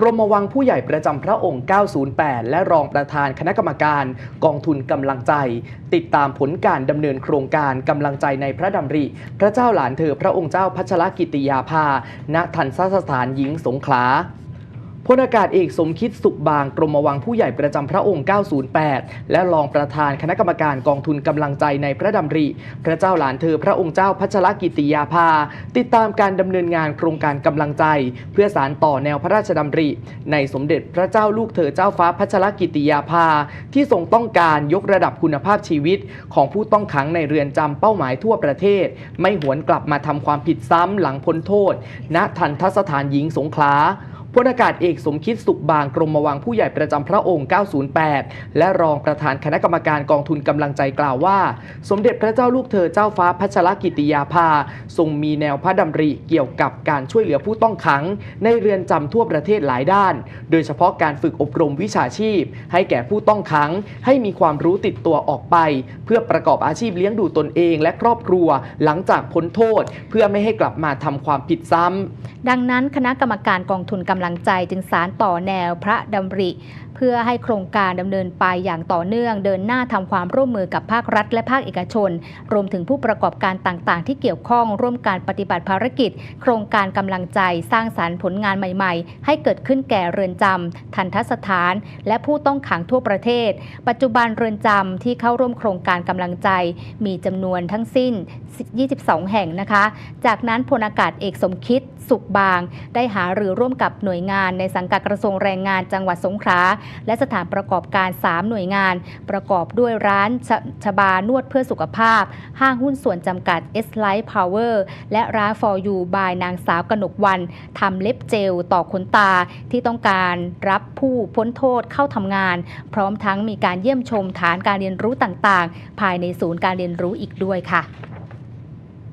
กรมวังผู้ใหญ่ประจำพระองค์ 908 และรองประธานคณะกรรมการกองทุนกำลังใจ ติดตามผลการดำเนินโครงการกำลังใจในพระดำริ พระเจ้าหลานเธอพระองค์เจ้าพัชรกิติยาภา ณ ทันสถานหญิงสงขลา พลอากาศเอกสมคิดสุขบางกรมวังผู้ใหญ่ประจำพระองค์ 908 และรองประธานคณะกรรมการกองทุนกำลังใจในพระดำริ พระเจ้าหลานเธอพระองค์เจ้าพัชรกิติยาภา ติดตามการดำเนินงานโครงการกำลังใจ เพื่อสารต่อแนวพระราชดำริ ในสมเด็จพระเจ้าลูกเธอเจ้าฟ้าพัชรกิติยาภา ที่ทรงต้องการยกระดับคุณภาพชีวิต ของผู้ต้องขังในเรือนจำเป้าหมายทั่วประเทศ ไม่หวนกลับมาทำความผิดซ้ำหลังพ้นโทษ ณทันทสถานหญิงสงขลา พลอากาศเอกสมคิดสุขบางกรมวังผู้ใหญ่ประจำพระองค์ 908 และรองประธานคณะกรรมการกองทุนกำลังใจกล่าวว่า สมเด็จพระเจ้าลูกเธอเจ้าฟ้าพัชรกิติยาภา ทรงมีแนวพระดำริเกี่ยวกับการช่วยเหลือผู้ต้องขัง ในเรือนจำทั่วประเทศหลายด้าน โดยเฉพาะการฝึกอบรมวิชาชีพ ให้แก่ผู้ต้องขัง ให้มีความรู้ติดตัวออกไป เพื่อประกอบอาชีพเลี้ยงดูตนเอง และครอบครัวหลังจากพ้นโทษ เพื่อไม่ให้กลับมาทำความผิดซ้ำดังนั้นคณะกรรมการกองทุนกำลังใจจึงสารต่อแนวพระดำริ เพื่อให้โครงการดำเนินไปอย่างต่อเนื่อง เดินหน้าทำความร่วมมือกับภาครัฐ และภาคเอกชน รวมถึงผู้ประกอบการต่างๆ ที่เกี่ยวข้องร่วมการปฏิบัติภารกิจ โครงการกำลังใจสร้างสารรค์ผลงานใหม่ ๆ ให้เกิดขึ้นแก่เรือนจำทันทสถาน และผู้ต้องขังทั่วประเทศ ปัจจุบันเรือนจำที่เข้าร่วมโครงการกำลังใจ มีจำนวนทั้งสิ้น 22 แห่งนะคะ จากนั้นพลอากาศเอกสมคิดสุขบาง ได้หารือร่วมกับหน่วยงานในสังกัดกระทรวงแรงงานจังหวัดสงขลาและสถานประกอบการ 3 หน่วยงาน ประกอบด้วยร้านชชบานวดเพื่อสุขภาพ ห้างหุ้นส่วนจำกัด S Life Power และร้าน For You by นางสาวกนกวันทำเล็บเจลต่อขนตาที่ต้องการรับผู้พ้นโทษเข้าทำงาน พร้อมทั้งมีการเยี่ยมชมฐานการเรียนรู้ต่างๆ ภายในศูนย์การเรียนรู้อีกด้วยค่ะ